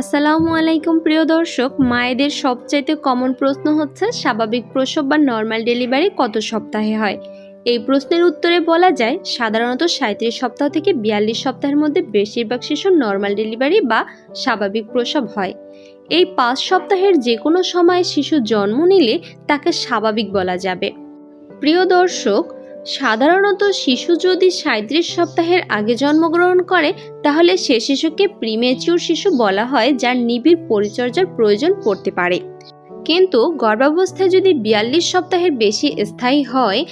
আসসালামু আলাইকুম, প্রিয় দর্শক। মায়েদের সবচাইতে কমন প্রশ্ন হচ্ছে, স্বাভাবিক প্রসব বা নর্মাল ডেলিভারি কত সপ্তাহে হয়? এই প্রশ্নের উত্তরে বলা যায়, সাধারণত সাঁত্রিশ সপ্তাহ থেকে বিয়াল্লিশ সপ্তাহের মধ্যে বেশিরভাগ শিশুর নর্মাল ডেলিভারি বা স্বাভাবিক প্রসব হয়। এই পাঁচ সপ্তাহের যে কোনো সময় শিশু জন্ম নিলে তাকে স্বাভাবিক বলা যাবে। প্রিয় দর্শক সাধারণত শিশু যদি সাঁত্রিশ সপ্তাহের আগে জন্মগ্রহণ করে, তাহলে সে শিশুকে প্রিমেচিউর শিশু বলা হয়, যার নিবিড় পরিচর্যার প্রয়োজন পড়তে পারে। কিন্তু গর্ভাবস্থায় যদি বিয়াল্লিশ সপ্তাহের বেশি স্থায়ী হয়,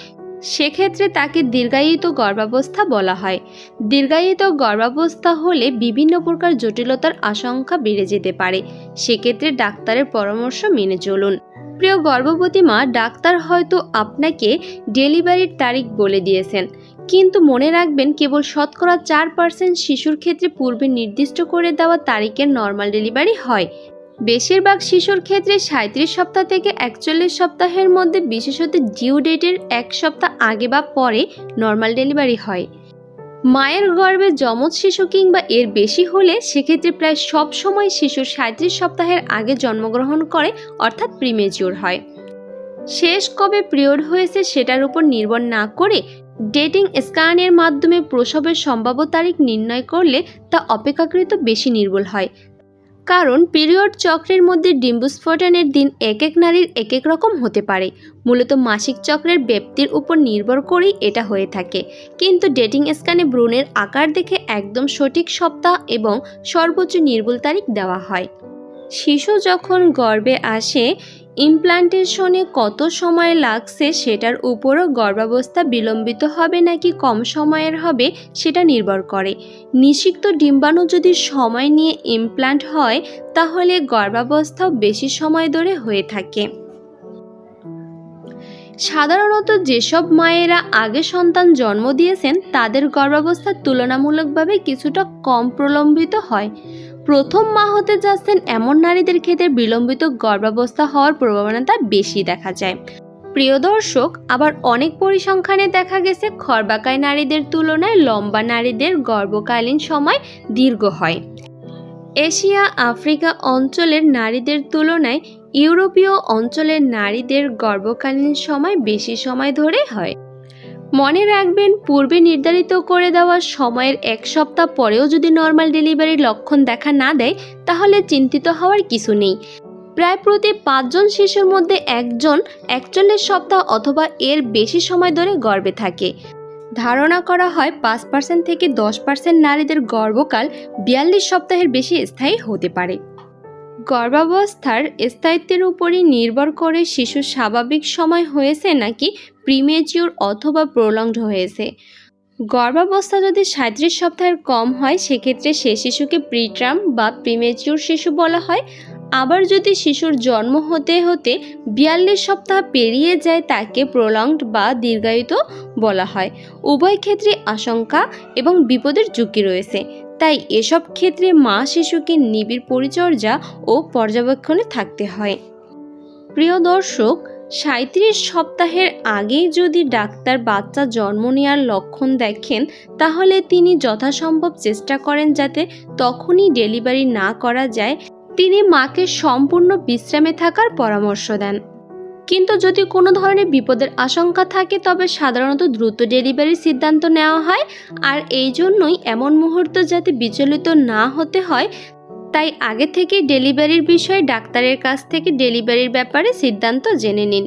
সেক্ষেত্রে তাকে দীর্ঘায়িত গর্ভাবস্থা বলা হয়। দীর্ঘায়িত গর্ভাবস্থা হলে বিভিন্ন প্রকার জটিলতার আশঙ্কা বেড়ে যেতে পারে। সেক্ষেত্রে ডাক্তারের পরামর্শ মেনে চলুন। প্রিয় গর্ভবতী মা, ডাক্তার হয়তো আপনাকে ডেলিভারির তারিখ বলে দিয়েছেন। কিন্তু মনে রাখবেন, কেবল শতকরা চার পার্সেন্ট শিশুর ক্ষেত্রে পূর্বে নির্দিষ্ট করে দেওয়া তারিখের নর্মাল ডেলিভারি হয়। বেশিরভাগ শিশুর ক্ষেত্রে সাঁত্রিশ সপ্তাহ থেকে একচল্লিশ সপ্তাহের মধ্যে বিশেষত ডিউ ডেটের এক সপ্তাহ আগে বা পরে নর্মাল ডেলিভারি হয়। মায়ের গর্ভে যমজ শিশু কিংবা এর বেশি হলে সেক্ষেত্রে প্রায় সব সময় শিশু সাঁত্রিশ সপ্তাহের আগে জন্মগ্রহণ করে, অর্থাৎ প্রিমেচিওর হয়। শেষ কবে প্রিয়ড হয়েছে সেটার উপর নির্ভর না করে ডেটিং স্ক্যানের মাধ্যমে প্রসবের সম্ভাব্য তারিখ নির্ণয় করলে তা অপেক্ষাকৃত বেশি নির্ভুল হয়। কারণ পিরিয়ড চক্রের মধ্যে ডিম্বুস্ফোটনের দিন এক এক নারীর এক এক রকম হতে পারে। মূলত মাসিক চক্রের ব্যাপ্তির উপর নির্ভর করেই এটা হয়ে থাকে। কিন্তু ডেটিং স্ক্যানে ব্রুনের আকার দেখে একদম সঠিক সপ্তাহ এবং সর্বোচ্চ নির্ভুল তারিখ দেওয়া হয়। শিশু যখন গর্বে আসে ইমপ্লান্টেশনে কত সময় লাগছে সেটার উপরও গর্ভাবস্থা বিলম্বিত হবে নাকি কম সময়ের হবে সেটা নির্ভর করে। নিষিক্ত ডিম্বাণু যদি সময় নিয়ে ইমপ্লান্ট হয়, তাহলে গর্ভাবস্থাও বেশি সময় ধরে হয়ে থাকে। সাধারণত যেসব মায়েরা আগে সন্তান জন্ম দিয়েছেন, তাদের গর্ভাবস্থা তুলনামূলকভাবে কিছুটা কম প্রলম্বিত হয়। প্রথম মা হতে যাচ্ছেন এমন নারীদের ক্ষেত্রে বিলম্বিত গর্ভাবস্থা হওয়ার প্রবণতা বেশি দেখা যায়। প্রিয় দর্শক, আবার অনেক পরিসংখ্যানে দেখা গেছে খরবাকায় নারীদের তুলনায় লম্বা নারীদের গর্ভকালীন সময় দীর্ঘ হয়। এশিয়া, আফ্রিকা অঞ্চলের নারীদের তুলনায় ইউরোপীয় অঞ্চলের নারীদের গর্ভকালীন সময় বেশি সময় ধরে হয়। মনে রাখবেন, পূর্বে নির্ধারিত করে দেওয়া সময়ের এক সপ্তাহ পরেও যদি নর্মাল ডেলিভারির লক্ষণ দেখা না দেয়, তাহলে চিন্তিত হওয়ার কিছু নেই। প্রায় প্রতি পাঁচজন শিশুর মধ্যে একজন একচল্লিশ সপ্তাহ অথবা এর বেশি সময় ধরে গর্ভে থাকে। ধারণা করা হয় পাঁচ পার্সেন্ট থেকে দশ পার্সেন্ট নারীদের গর্ভকাল বিয়াল্লিশ সপ্তাহের বেশি স্থায়ী হতে পারে। গর্ভাবস্থার স্থায়িত্বের উপরই নির্ভর করে শিশু স্বাভাবিক সময় হয়েছে নাকি প্রিমেচিওর অথবা প্রলংড হয়েছে। গর্ভাবস্থা যদি সাঁত্রিশ সপ্তাহের কম হয়, সেক্ষেত্রে সে শিশুকে প্রিট্রাম বা প্রিমেচিওর শিশু বলা হয়। আবার যদি শিশুর জন্ম হতে হতে বিয়াল্লিশ সপ্তাহ পেরিয়ে যায়, তাকে প্রলংড বা দীর্ঘায়িত বলা হয়। উভয় ক্ষেত্রে আশঙ্কা এবং বিপদের ঝুঁকি রয়েছে। তাই এসব ক্ষেত্রে মা শিশুকে নিবিড় পরিচর্যা ও পর্যবেক্ষণে থাকতে হয়। প্রিয় দর্শক সাঁত্রিশ সপ্তাহের আগেই যদি ডাক্তার বাচ্চা জন্ম নেওয়ার লক্ষণ দেখেন, তাহলে তিনি যথাসম্ভব চেষ্টা করেন যাতে তখনই ডেলিভারি না করা যায়। তিনি মাকে সম্পূর্ণ বিশ্রামে থাকার পরামর্শ দেন। কিন্তু যদি কোনো ধরনের বিপদের আশঙ্কা থাকে, তবে সাধারণত দ্রুত ডেলিভারির সিদ্ধান্ত নেওয়া হয়। আর এই জন্যই এমন মুহূর্ত যাতে বিচলিত না হতে হয় তাই আগে থেকে ডেলিভারির বিষয়ে ডাক্তারের কাছ থেকে ডেলিভারির ব্যাপারে সিদ্ধান্ত জেনে নিন।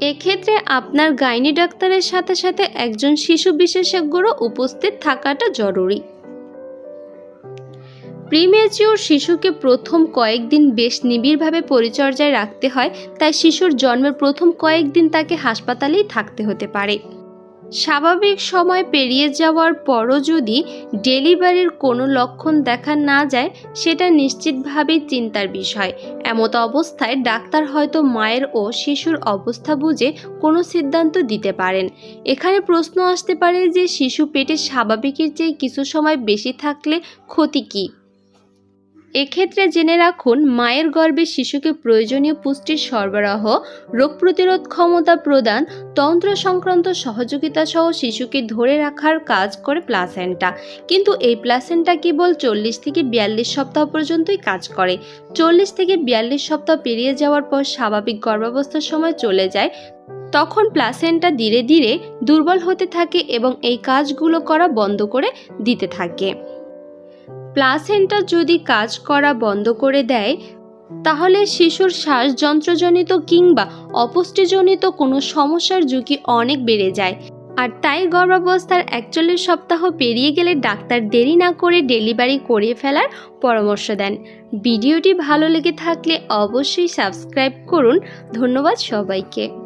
এক্ষেত্রে আপনার গাইনি ডাক্তারের সাথে সাথে একজন শিশু বিশেষজ্ঞরও উপস্থিত থাকাটা জরুরি। প্রিমেচিওর শিশুকে প্রথম কয়েকদিন বেশ নিবিড়ভাবে পরিচর্যায় রাখতে হয়, তাই শিশুর জন্মের প্রথম কয়েকদিন তাকে হাসপাতালেই থাকতে হতে পারে। স্বাভাবিক সময় পেরিয়ে যাওয়ার পরও যদি ডেলিভারির কোনো লক্ষণ দেখা না যায়, সেটা নিশ্চিতভাবেই চিন্তার বিষয়। এমত অবস্থায় ডাক্তার হয়তো মায়ের ও শিশুর অবস্থা বুঝে কোনো সিদ্ধান্ত দিতে পারেন। এখানে প্রশ্ন আসতে পারে যে শিশু পেটে স্বাভাবিকের চেয়ে কিছু সময় বেশি থাকলে ক্ষতি কী? এক্ষেত্রে জেনে রাখুন, মায়ের গর্ভে শিশুকে প্রয়োজনীয় পুষ্টির সরবরাহ, রোগ প্রতিরোধ ক্ষমতা প্রদান, তন্ত্র সংক্রান্ত সহযোগিতা সহ শিশুকে ধরে রাখার কাজ করে প্লাসেন্টা। কিন্তু এই প্লাসেন্টা কেবল চল্লিশ থেকে বিয়াল্লিশ সপ্তাহ পর্যন্তই কাজ করে। চল্লিশ থেকে বিয়াল্লিশ সপ্তাহ পেরিয়ে যাওয়ার পর স্বাভাবিক গর্ভাবস্থার সময় চলে যায়। তখন প্লাসেন্টা ধীরে ধীরে দুর্বল হতে থাকে এবং এই কাজগুলো করা বন্ধ করে দিতে থাকে। প্লাসেন্টা যদি কাজ করা বন্ধ করে দেয়, তাহলে শিশুর শ্বাসযন্ত্রজনিত কিংবা অপুষ্টিজনিত কোনো সমস্যার ঝুঁকি অনেক বেড়ে যায়। আর তাই গর্ভাবস্থার একচল্লিশ সপ্তাহ পেরিয়ে গেলে ডাক্তার দেরি না করে ডেলিভারি করিয়ে ফেলার পরামর্শ দেন। ভিডিওটি ভালো লেগে থাকলে অবশ্যই সাবস্ক্রাইব করুন। ধন্যবাদ সবাইকে।